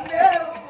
meu.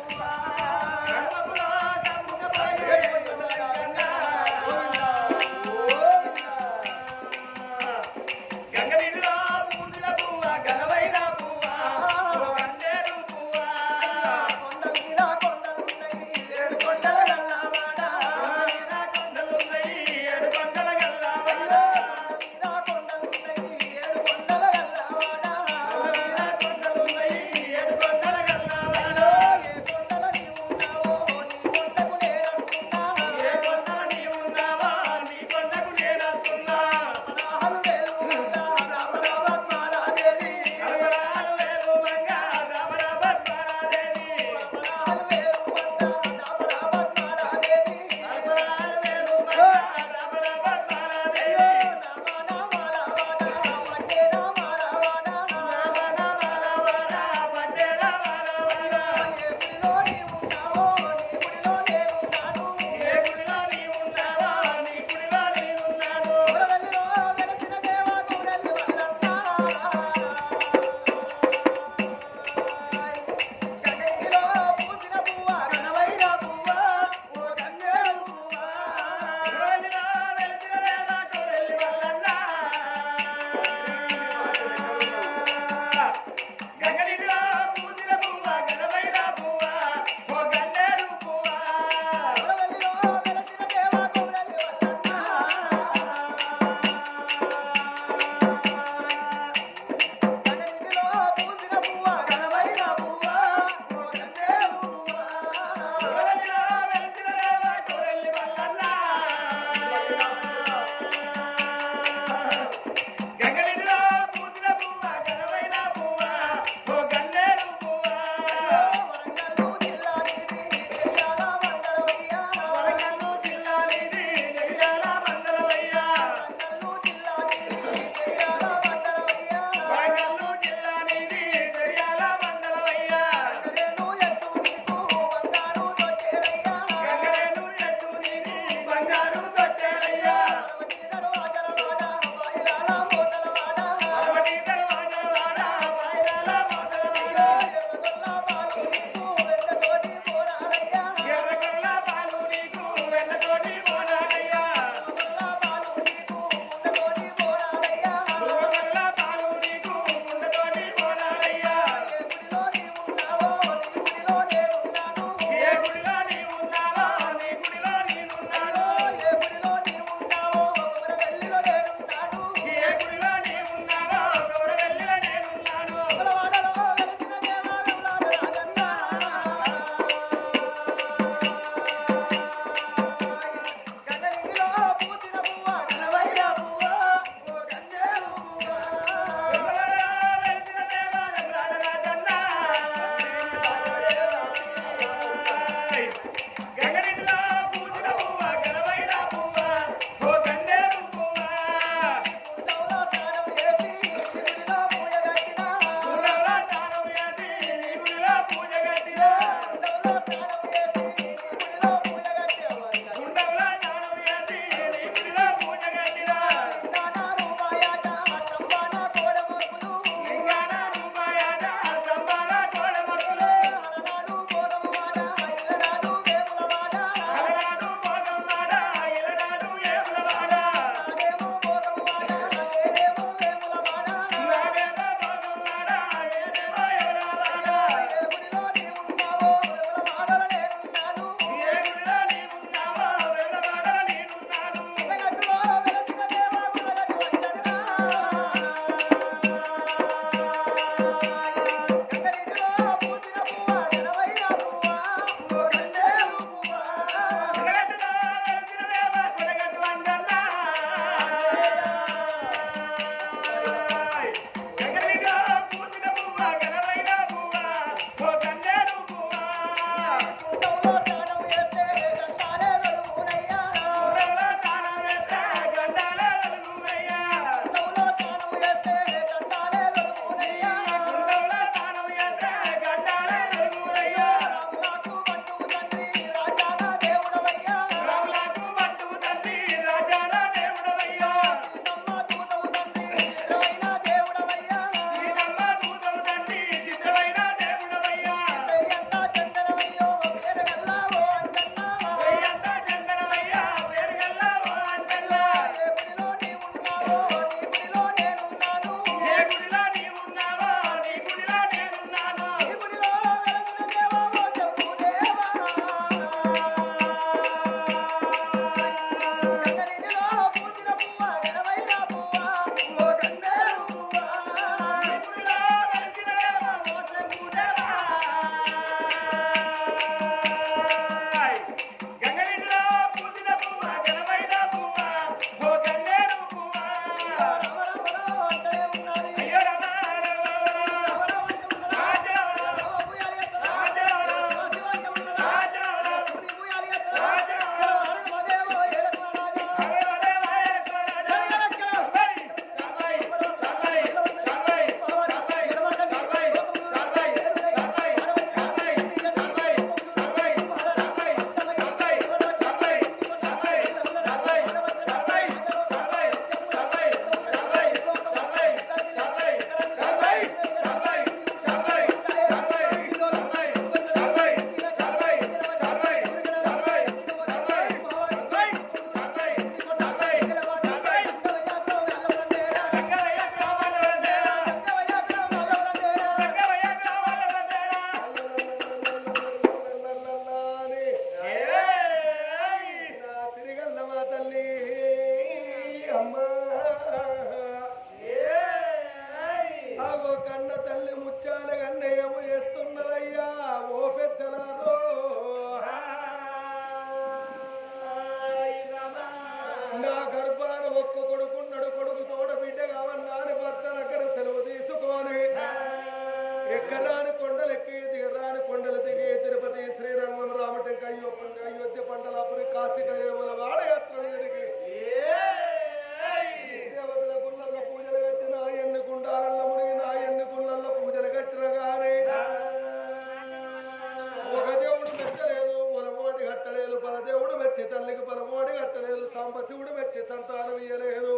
Sambasivudu మెచ్చి సంతానం ఇయ్యలేదు.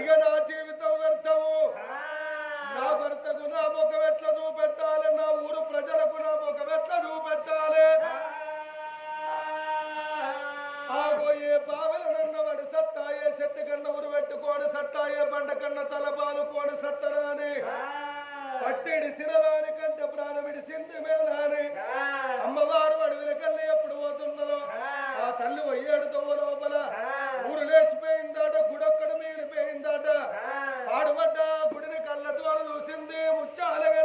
ఇక నా జీవితం వ్యర్థము. నా భర్తకు నా ముఖం ఎట్లా చూపెట్టాలి? నా ఊరు ప్రజలకు నా ముఖం ఎట్లా చూపెట్టాలి? ఆగో ఏ బావిల నన్నవాడు సత్తాయే చెట్టు కన్న ఉరు పెట్టుకోని సత్తాయే బండ కన్న తల బాలుకోని సత్తరాని. పట్టిడి సిరలాని కంటే ప్రాణమిడి సింధి మేలాని అమ్మవారు అడవిలకెళ్ళి ఎప్పుడు పోతున్నదో ఆ తల్లి వయ్యాడు తవ్వ లోపల ఊరు లేచిపోయిందాట గుడొక్కడ మిగిలిపోయిందాట పాడుబడ్డ గుడిని కళ్ళతో చూసింది. ముచ్చాలగన్నే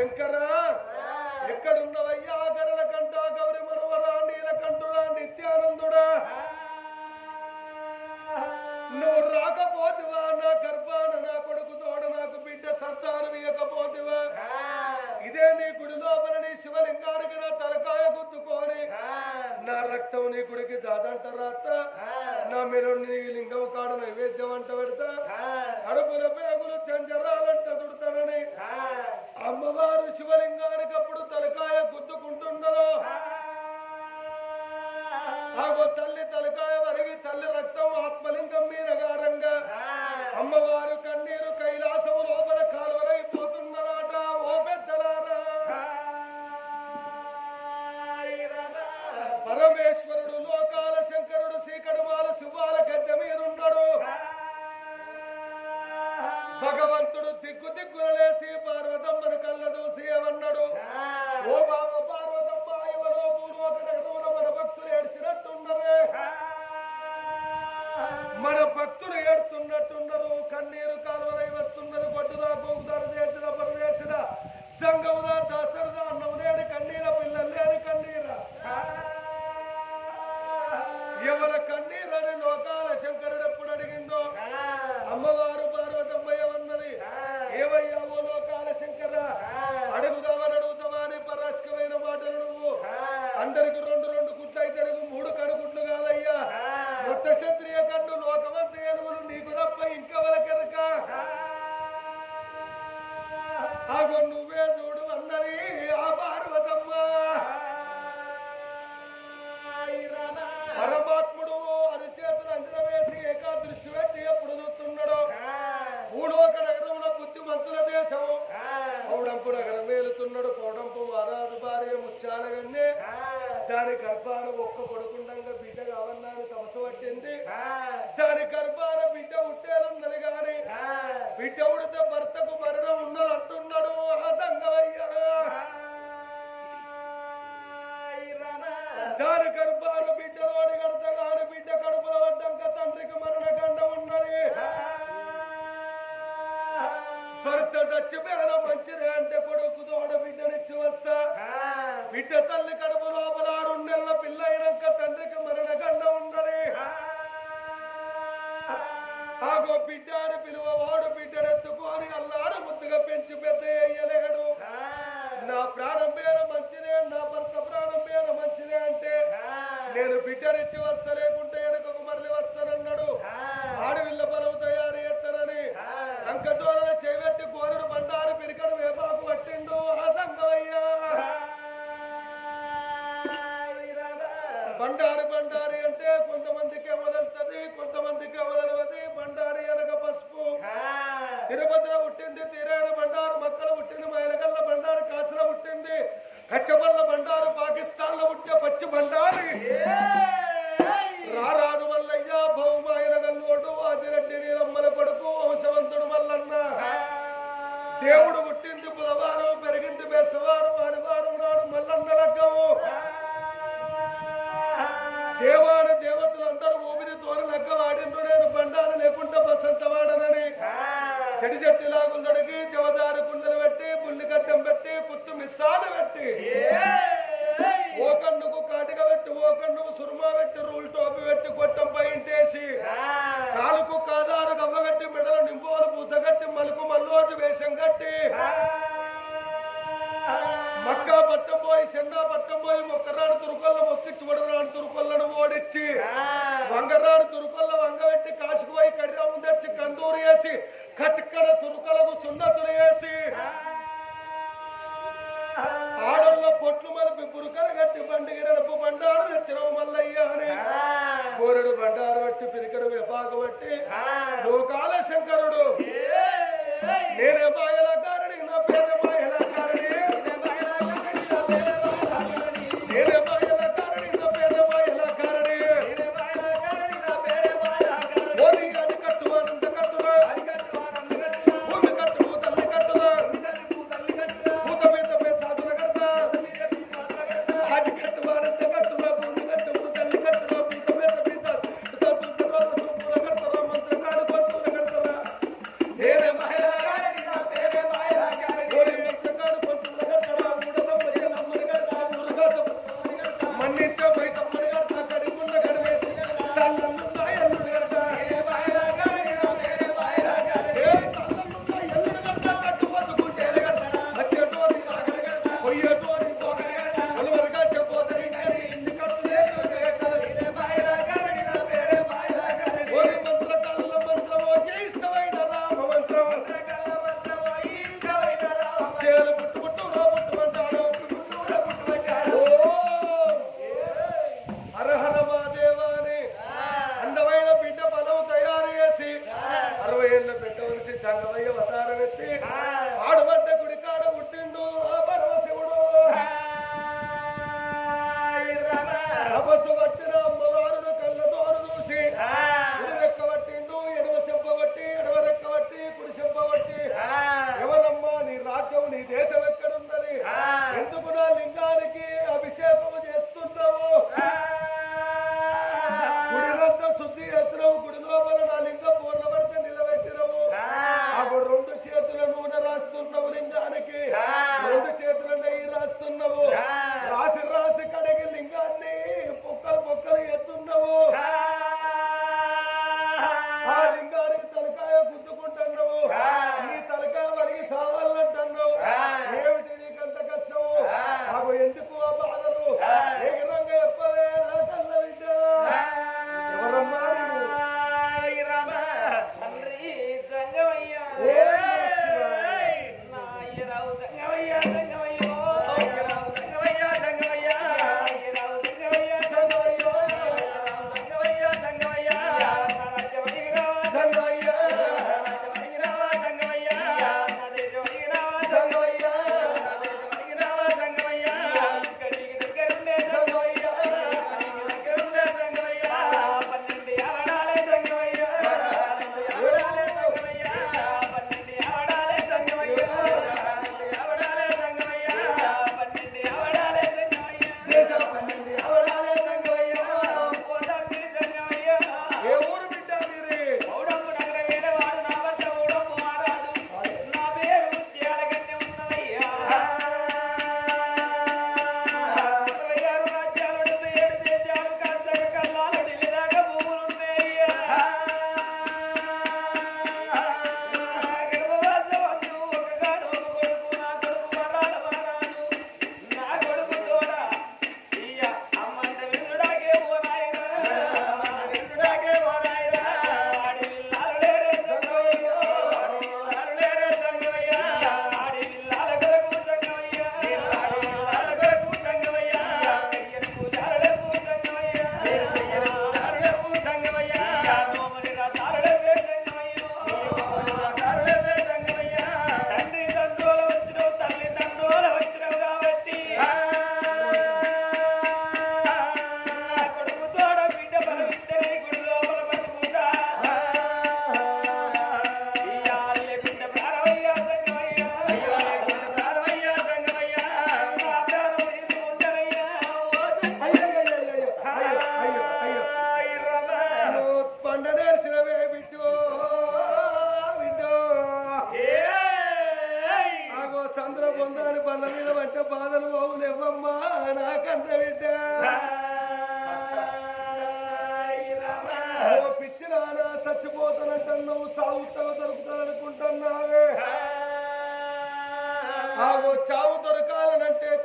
శంకర! ఎక్కడున్నవయ్యా? గరల కంట గౌరి మనవరా నీలకంఠుడా నిత్యానందుడా? నువ్వు రాకపోతివా? నా గర్భాన నా కొడుకు తోడ నాకు బిడ్డ సంతానం ఇవ్వకపోతివా ఇదే నీ గుడి లోపల నీ శివలింగానికి నా తలకాయ గుద్దుకొని నా రక్తం నీ గుడికి జాదంట రాత నా మీరు నీ లింగం కాడ నైవేద్యం అంట పెడతా కడుపుల పేగులు చంజరాలంట దుడతానని అమ్మవారు శివలింగానికి అప్పుడు తలకాయ గుద్దుకుంటున్నదో ఆగో తల్లి తలకాయ వరిగి తల్లి రక్తం ఆత్మలింగం మీద గారంగా అమ్మవారు భగవంతుడు దిగ్గు దిగ్గున లేసి పార్వతమ్మను కళ్ళ దూసి ఏమన్నాడు? ఓ బావ ఆగో నువ్వే చూడు అందరి ఆ పార్వతమ్మ. పరమాత్ముడు అది చేతులు అంచనా వేసి ఏకాదృష్టి పెట్టి ఎప్పుడు చూస్తున్నాడు. భూలోక నగరంలో బుద్ధిమంతుల దేశం పౌడంపు నగరం వేలుతున్నాడు పౌడంపు వారాదు భార్య ముచ్చాలగన్నే దాని గర్భాన ఒక్క కొడుకుండంగా బిడ్డ కావన్నాను తమసు పట్టింది. దాని గర్భాన దాని గర్భాన బిడ్డలు వాడి కడతగాని బిడ్డ కడుపులో పడ్డాక తండ్రికి మరణకండ ఉన్నది. భర్త చచ్చిపోయిన మంచిదే అంటే కొడుకు తోడ బిడ్డనిచ్చి వస్తా. బిడ్డ తల్లి కడుపు లోపల ఆరు నెలల పిల్ల అయినాక తండ్రికి మరణకండ ఉన్నది. ఆగో బిడ్డ బిడ్డనిచ్చి వస్తా లేకుంటే వెనకకు మరలి వస్తానన్నాడు. ఆడవిల్ల బలం తయారు చేస్తానని. సంకటోరణ చేపెట్టి కోరుడు బండారు పిరికడు వేపాకు పట్టిండు. ఆ సంగమయ్యా బండారి బండారి అంటే కొంతమందికి వదలుతుంది కొంతమందికి వదలవది. బండారి అనగా పసుపు. తిరుపతిలో పుట్టింది తీరైన బండారు మక్కలు పుట్టింది మైలగల్ల బండారు కాసులో పుట్టింది. కచ్చబల్ల బండారు పాకిస్తాన్లో పుట్టే పచ్చి బండారి. చెడి చెట్టు లాగుందడికి జవదారు కుండలు పెట్టి బుల్లి గద్దెం పెట్టి పుత్తు మిస్సాలు పెట్టి. ఓ కన్నుకు కాటిక పెట్టి ఓ కన్నుకు సురుమా పెట్టి రూల్ టోపి పెట్టి గొట్టం పైంటేసి కాలుకు కాదారు గవ్వ కట్టి మెడలు నింపోలు పూస కట్టి మలుకు మల్లోజు వేషం కట్టి. మక్కా పట్టం పోయి చెన్నా పట్టం పోయి మొక్కరాడు తురుకొల్ల మొక్కిచ్చి వడరాడు తురుకొల్లను ఓడిచ్చి. వంగరాడు తురుకొల్ల వంగబెట్టి కాసుకు పోయి కర్రము తెచ్చి కందూరు వేసి కట్కడ తురుకలకు సున్నతులు వేసి ఆడోళ్ళ పొట్లు మలిపి పురుకలు కట్టి బండికి నడుపు బండారు తెచ్చినవు మల్లయ్య అని. కోరుడు బండారు బట్టి పిరికడు విపాక బట్టి లోకాల శంకరుడు. నేనే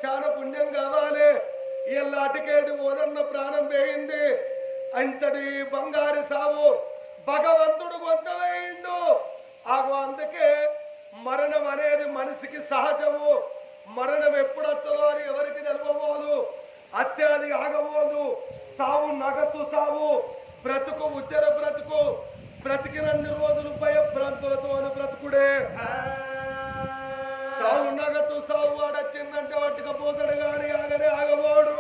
చాలా పుణ్యం కావాలి. ఇలాటికేడు ఓనన్న ప్రాణం వేయింది. అంతటి బంగారు సావు భగవంతుడు కొంచెమైండు ఆగో అందుకే మరణం అనేది మనిషికి సహజము. మరణం ఎప్పుడు వస్తుందో అని ఎవరికి తెలవబోదు. అత్యాది ఆగబోదు. సావు నగతు సావు. బ్రతుకు ఉత్తర బ్రతుకు. బ్రతికినన్ని రోజులు భయభ్రాంతులతో బ్రతుకుడే. సావు వాడచ్చిందంటే సావు వాడొచ్చిందంటే పట్టుకపోతాడు గాని ఆగనే ఆగబోడు.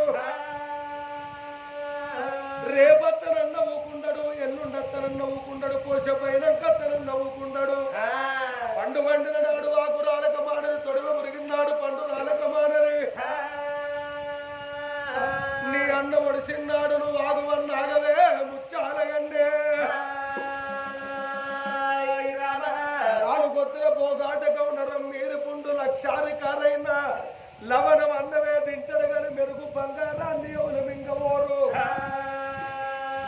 రేపత్తనని నవ్వుకుంటాడు ఎల్లుండత్తనం నవ్వుకుంటాడు కోసపోయినాక తనని నవ్వుకుండడు పండు పండిన నాడు ఆకు రాలక మానరు తొడవ మురిగినాడు పండు రాలక మానది నీ అన్న ఒడిసిన్నాడు లక్షాధికారైన లవణం అన్నవే తింటాడు గాని మెరుగు బంగారాన్ని ఎవరు మింగవోరు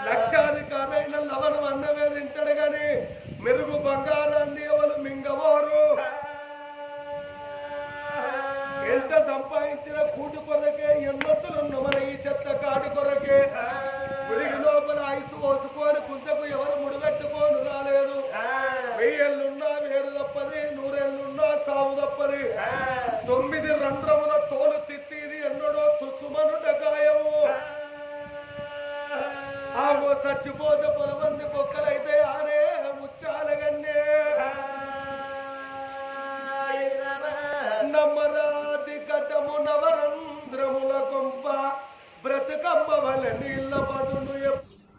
లక్షాధికారైన లవణం అన్నవే తింటాడు గాని మెరుగు బంగారాన్ని